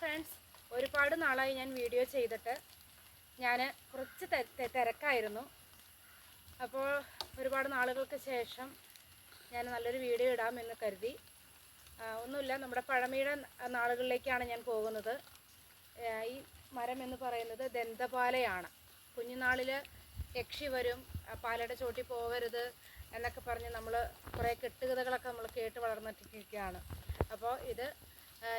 Friends ഒരുപാട് നാളായി ഞാൻ വീഡിയോ ചെയ്തിട്ട് ഞാൻ കുറച്ച് തിരക്കായിരുന്നു. അപ്പോൾ ഒരുപാട് നാളുകൾക്ക് ശേഷം ഞാൻ നല്ലൊരു വീഡിയോ ഇടാമെന്ന് കരുതി. ഒന്നുമില്ല നമ്മുടെ പഴമയുടെ നാളുകളിലേക്കാണ് ഞാൻ പോകുന്നത്. ഈ മരം എന്ന് പറയുന്നത് ദന്തപാലയാണ്. കുഞ്ഞുനാളിൽ യക്ഷി വരും പാലയുടെ ചോട്ടി പോകരുത് എന്നൊക്കെ പറഞ്ഞ് നമ്മൾ കുറേ കെട്ടുകഥകളൊക്കെ നമ്മൾ കേട്ട് വളർന്നിട്ടിരിക്കുകയാണ്. അപ്പോൾ ഇത് ആ,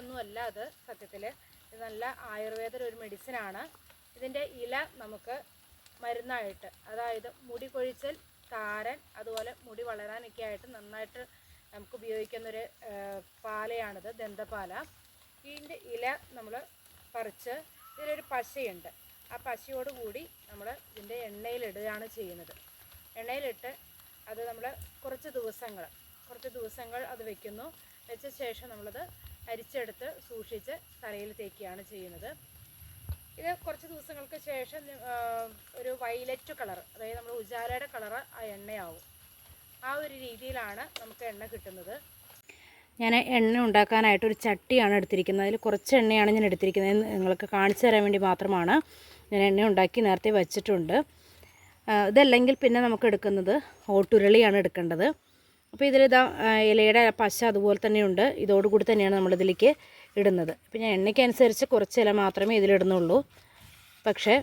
ഒന്നും അല്ല അത് സത്യത്തിൽ ഇത് നല്ല ആയുർവേദ ഒരു മെഡിസിനാണ്. ഇതിന്റെ ഇല നമുക്ക് മരുന്നായിട്ട് അതായത് മുടി കൊഴിച്ചൽ താരൻ അതുപോലെ മുടി വളരാനൊക്കെ ആയിട്ട് നന്നായിട്ട് നമുക്ക് ഉപയോഗിക്കുന്നൊരു പാലയാണിത് ദന്തപാല. ഇതിന്റെ ഇല നമ്മൾ പറിച്ച് ഇതിലൊരു പശയുണ്ട്. ആ പശയോട് കൂടി നമ്മൾ ഇതിന്റെ എണ്ണയിലിടുകയാണ് ചെയ്യുന്നത്. എണ്ണയിലിട്ട് അത് നമ്മൾ കുറച്ച് ദിവസങ്ങൾ കുറച്ച് ദിവസങ്ങൾ അത് വെക്കുന്നു. വെച്ച ശേഷം നമ്മളത് അരിച്ചെടുത്ത് സൂക്ഷിച്ച് തലയിൽ തേക്കുകയാണ് ചെയ്യുന്നത്. ഇത് കുറച്ച് ദിവസങ്ങൾക്ക് ശേഷം ഒരു വയലറ്റ് കളർ അതായത് നമ്മുടെ ഉജാലയുടെ കളർ ആ എണ്ണയാവും. ആ ഒരു രീതിയിലാണ് നമുക്ക് എണ്ണ കിട്ടുന്നത്. ഞാൻ എണ്ണ ഉണ്ടാക്കാനായിട്ട് ഒരു ചട്ടിയാണ് എടുത്തിരിക്കുന്നത്. അതിൽ കുറച്ച് എണ്ണയാണ് ഞാൻ എടുത്തിരിക്കുന്നത്. നിങ്ങൾക്ക് കാണിച്ചു തരാൻ വേണ്ടി മാത്രമാണ് ഞാൻ എണ്ണ ഉണ്ടാക്കി നേരത്തെ വച്ചിട്ടുണ്ട്. ഇതല്ലെങ്കിൽ പിന്നെ നമുക്ക് എടുക്കുന്നത് ഓട്ടുരുളിയാണ് എടുക്കേണ്ടത്. അപ്പോൾ ഇതിലിതാ ഇലയുടെ പശ അതുപോലെ തന്നെയുണ്ട്. ഇതോടുകൂടി തന്നെയാണ് നമ്മളിതിലേക്ക് ഇടുന്നത്. അപ്പോൾ ഞാൻ എണ്ണയ്ക്കനുസരിച്ച് കുറച്ച് ഇല മാത്രമേ ഇതിലിടുന്നുള്ളൂ പക്ഷേ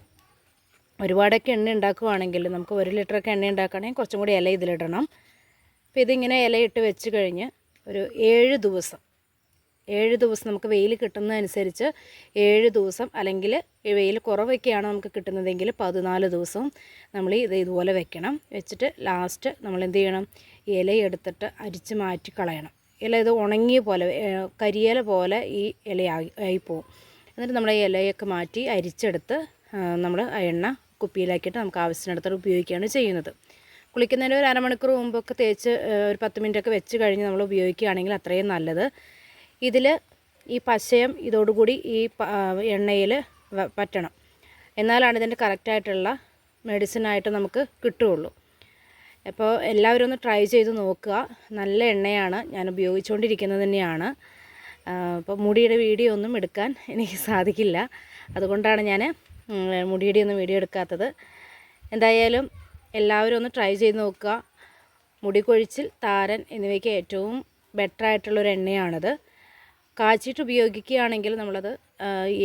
ഒരുപാടൊക്കെ എണ്ണ ഉണ്ടാക്കുവാണെങ്കിൽ നമുക്ക് ഒരു ലിറ്ററൊക്കെ എണ്ണ ഉണ്ടാക്കുകയാണെങ്കിൽ കുറച്ചും കൂടി ഇല ഇതിലിടണം. അപ്പോൾ ഇതിങ്ങനെ ഇലയിട്ട് വെച്ച് കഴിഞ്ഞ് ഒരു ഏഴ് ദിവസം ഏഴ് ദിവസം നമുക്ക് വെയിൽ കിട്ടുന്നതനുസരിച്ച് ഏഴ് ദിവസം അല്ലെങ്കിൽ വെയിൽ കുറവൊക്കെയാണ് നമുക്ക് കിട്ടുന്നതെങ്കിൽ പതിനാല് ദിവസം നമ്മൾ ഇത് ഇതുപോലെ വെക്കണം. വെച്ചിട്ട് ലാസ്റ്റ് നമ്മൾ എന്ത് ചെയ്യണം? ഇല എടുത്തിട്ട് അരിച്ച് മാറ്റി കളയണം. ഇല ഇത് ഉണങ്ങിയ പോലെ കരിയില പോലെ ഈ ഇലയായി ആയിപ്പോവും. എന്നിട്ട് നമ്മൾ ഈ ഇലയൊക്കെ മാറ്റി അരിച്ചെടുത്ത് നമ്മൾ എണ്ണ കുപ്പിയിലാക്കിയിട്ട് നമുക്ക് ആവശ്യത്തിനടുത്ത് ഉപയോഗിക്കുകയാണ് ചെയ്യുന്നത്. കുളിക്കുന്നതിന് ഒരു അരമണിക്കൂർ മുമ്പൊക്കെ തേച്ച് ഒരു പത്ത് മിനിറ്റൊക്കെ വെച്ച് കഴിഞ്ഞ് നമ്മൾ ഉപയോഗിക്കുകയാണെങ്കിൽ അത്രയും നല്ലത്. ഇതിൽ ഈ പശയം ഇതോടുകൂടി ഈ എണ്ണയിൽ പറ്റണം. എന്നാലാണ് ഇതിന്റെ കറക്റ്റായിട്ടുള്ള മെഡിസിനായിട്ട് നമുക്ക് കിട്ടുകയുള്ളൂ. അപ്പോൾ എല്ലാവരും ഒന്ന് ട്രൈ ചെയ്ത് നോക്കുക. നല്ല എണ്ണയാണ്. ഞാൻ ഉപയോഗിച്ചുകൊണ്ടിരിക്കുന്നത് തന്നെയാണ്. അപ്പോൾ മുടിയുടെ വീഡിയോ ഒന്നും എടുക്കാൻ എനിക്ക് സാധിക്കില്ല. അതുകൊണ്ടാണ് ഞാൻ മുടിയുടെ ഒന്നും വീഡിയോ എടുക്കാത്തത്. എന്തായാലും എല്ലാവരും ഒന്ന് ട്രൈ ചെയ്ത് നോക്കുക. മുടി കൊഴിച്ചിൽ താരൻ എന്നിവയ്ക്ക് ഏറ്റവും ബെറ്റർ ആയിട്ടുള്ളൊരു എണ്ണയാണിത്. കാച്ചിട്ട് ഉപയോഗിക്കുകയാണെങ്കിൽ നമ്മളത്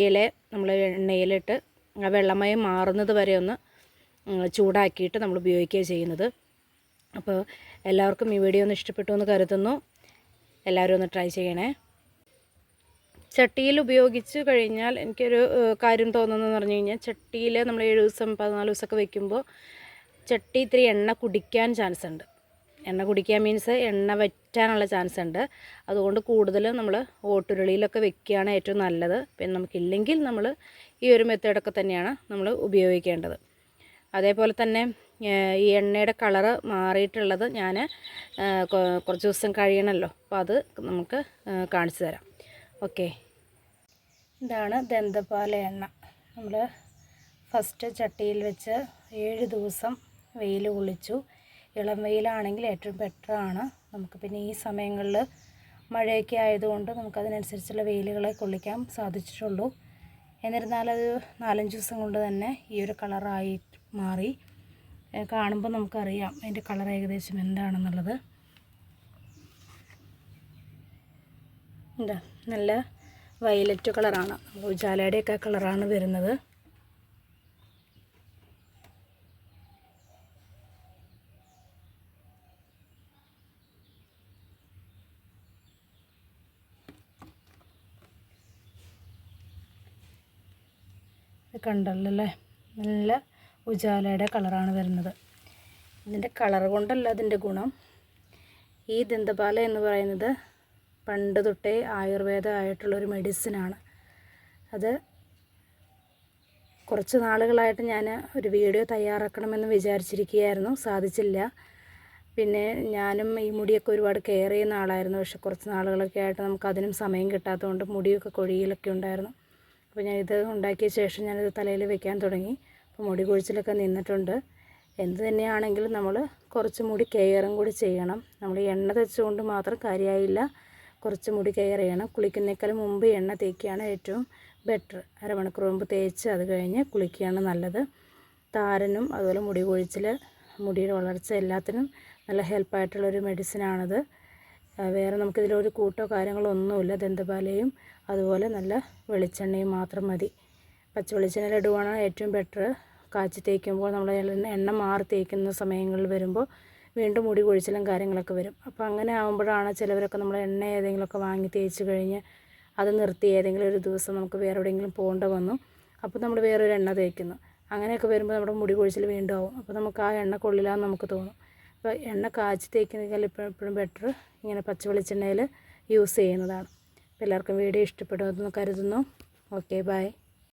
ഇല നമ്മൾ എണ്ണയിലിട്ട് ആ വെള്ളമയം മാറുന്നത് വരെ ഒന്ന് ചൂടാക്കിയിട്ട് നമ്മൾ ഉപയോഗിക്കുകയാണ് ചെയ്യുന്നത്. അപ്പോൾ എല്ലാവർക്കും ഈ വീഡിയോ ഒന്ന് ഇഷ്ടപ്പെട്ടു എന്ന് കരുതുന്നു. എല്ലാവരും ഒന്ന് ട്രൈ ചെയ്യണേ. ചട്ടിയിൽ ഉപയോഗിച്ച് കഴിഞ്ഞാൽ എനിക്കൊരു കാര്യം തോന്നുന്നതെന്ന് പറഞ്ഞു കഴിഞ്ഞാൽ ചട്ടിയിൽ നമ്മൾ ഏഴ് ദിവസം പതിനാല് ദിവസമൊക്കെ വെക്കുമ്പോൾ ചട്ടി ഇത്തിരി എണ്ണ കുടിക്കാൻ ചാൻസ് ഉണ്ട്. എണ്ണ കുടിക്കാൻ മീൻസ് എണ്ണ വറ്റാനുള്ള ചാൻസ് ഉണ്ട്. അതുകൊണ്ട് കൂടുതൽ നമ്മൾ ഓട്ടുരുളിയിലൊക്കെ വെക്കുകയാണ് ഏറ്റവും നല്ലത്. പിന്നെ നമുക്കില്ലെങ്കിൽ നമ്മൾ ഈ ഒരു മെത്തേഡൊക്കെ തന്നെയാണ് നമ്മൾ ഉപയോഗിക്കേണ്ടത്. അതേപോലെ തന്നെ ഈ എണ്ണയുടെ കളറ് മാറിയിട്ടുള്ളത് ഞാൻ കുറച്ച് ദിവസം കഴിയണമല്ലോ അപ്പോൾ അത് നമുക്ക് കാണിച്ചു തരാം. ഓക്കെ. ഇതാണ് ദന്തപാല എണ്ണ. നമ്മൾ ഫസ്റ്റ് ചട്ടിയിൽ വെച്ച് ഏഴ് ദിവസം വെയിൽ കുളിച്ചു ഇളം വെയിലാണെങ്കിൽ ഏറ്റവും ബെറ്ററാണ്. നമുക്ക് പിന്നെ ഈ സമയങ്ങളിൽ മഴയൊക്കെ ആയതുകൊണ്ട് നമുക്കതിനനുസരിച്ചുള്ള വെയിലുകളെ കൊള്ളിക്കാൻ സാധിച്ചിട്ടുള്ളൂ. എന്നിരുന്നാലത് നാലഞ്ച് ദിവസം കൊണ്ട് തന്നെ ഈ ഒരു കളറായി മാറി. കാണുമ്പോൾ നമുക്കറിയാം അതിന്റെ കളർ ഏകദേശം എന്താണെന്നുള്ളത്. എന്താ നല്ല വയലറ്റ് കളറാണ്. ഉജാലയുടെയൊക്കെ കളറാണ് വരുന്നത്. കണ്ടല്ലോ അല്ലേ? നല്ല ഉജാലയുടെ കളറാണ് വരുന്നത്. ഇതിന്റെ കളർ കൊണ്ടല്ല അതിന്റെ ഗുണം. ഈ ദന്തപാല എന്ന് പറയുന്നത് പണ്ട് തൊട്ടേ ആയുർവേദ ആയിട്ടുള്ളൊരു മെഡിസിനാണ് അത് കുറച്ച് നാളുകളായിട്ട് ഞാൻ ഒരു വീഡിയോ തയ്യാറാക്കണമെന്ന് വിചാരിച്ചിരിക്കുകയായിരുന്നു. സാധിച്ചില്ല. പിന്നെ ഞാനും ഈ മുടിയൊക്കെ ഒരുപാട് കെയർ ചെയ്യുന്ന ആളായിരുന്നു. പക്ഷെ കുറച്ച് നാളുകളൊക്കെ ആയിട്ട് നമുക്ക് അതിനും സമയം കിട്ടാത്തതുകൊണ്ട് മുടിയൊക്കെ കൊഴിയിലൊക്കെ ഉണ്ടായിരുന്നു. അപ്പോൾ ഞാൻ ഇത് ഉണ്ടാക്കിയ ശേഷം ഞാനിത് തലയിൽ വെക്കാൻ തുടങ്ങി. അപ്പോൾ മുടി കൊഴിച്ചിലൊക്കെ നിന്നിട്ടുണ്ട്. എന്ത് തന്നെയാണെങ്കിലും നമ്മൾ കുറച്ച് മുടി കെയറും കൂടി ചെയ്യണം. നമ്മൾ എണ്ണ തെച്ചുകൊണ്ട് മാത്രം കാര്യമായില്ല കുറച്ച് മുടി കെയർ ചെയ്യണം. കുളിക്കുന്നേക്കാൾ മുമ്പ് എണ്ണ തേക്കുകയാണ് ഏറ്റവും ബെറ്റർ. അരമണിക്കൂർ മുമ്പ് തേച്ച് അത് കഴിഞ്ഞ് കുളിക്കുകയാണ് നല്ലത്. താരനും അതുപോലെ മുടി കൊഴിച്ചിൽ മുടിയുടെ വളർച്ച എല്ലാത്തിനും നല്ല ഹെൽപ്പായിട്ടുള്ളൊരു മെഡിസിനാണത്. വേറെ നമുക്കിതിലൊരു കൂട്ടോ കാര്യങ്ങളോ ഒന്നുമില്ല ദന്തപാലയും അതുപോലെ നല്ല വെളിച്ചെണ്ണയും മാത്രം മതി. പച്ച വെളിച്ചെണ്ണയിൽ ഇടുവാണ് ഏറ്റവും ബെറ്റർ കാച്ചി തേക്കുമ്പോൾ നമ്മൾ എണ്ണ മാറി തേക്കുന്ന സമയങ്ങളിൽ വരുമ്പോൾ വീണ്ടും മുടി കൊഴിച്ചിലും കാര്യങ്ങളൊക്കെ വരും. അപ്പോൾ അങ്ങനെ ആകുമ്പോഴാണ് ചിലവരൊക്കെ നമ്മൾ എണ്ണ ഏതെങ്കിലുമൊക്കെ വാങ്ങി തേച്ച് കഴിഞ്ഞ് അത് നിർത്തി ഏതെങ്കിലും ഒരു ദിവസം നമുക്ക് വേറെ എവിടെയെങ്കിലും പോകേണ്ട വന്നു. അപ്പോൾ നമ്മൾ വേറൊരു എണ്ണ തേക്കുന്നു. അങ്ങനെയൊക്കെ വരുമ്പോൾ നമ്മുടെ മുടി കൊഴിച്ചിൽ വീണ്ടും ആവും. അപ്പോൾ നമുക്ക് ആ എണ്ണ കൊള്ളില്ലാന്ന് നമുക്ക് തോന്നും. അപ്പോൾ എണ്ണ കാച്ചി തേക്കുന്നതിൽ ഇപ്പോൾ എപ്പോഴും ബെറ്റർ ഇങ്ങനെ പച്ച വെളിച്ചെണ്ണയിൽ യൂസ് ചെയ്യുന്നതാണ്. അപ്പോൾ എല്ലാവർക്കും വീഡിയോ ഇഷ്ടപ്പെടുമെന്ന് കരുതുന്നു. Okay bye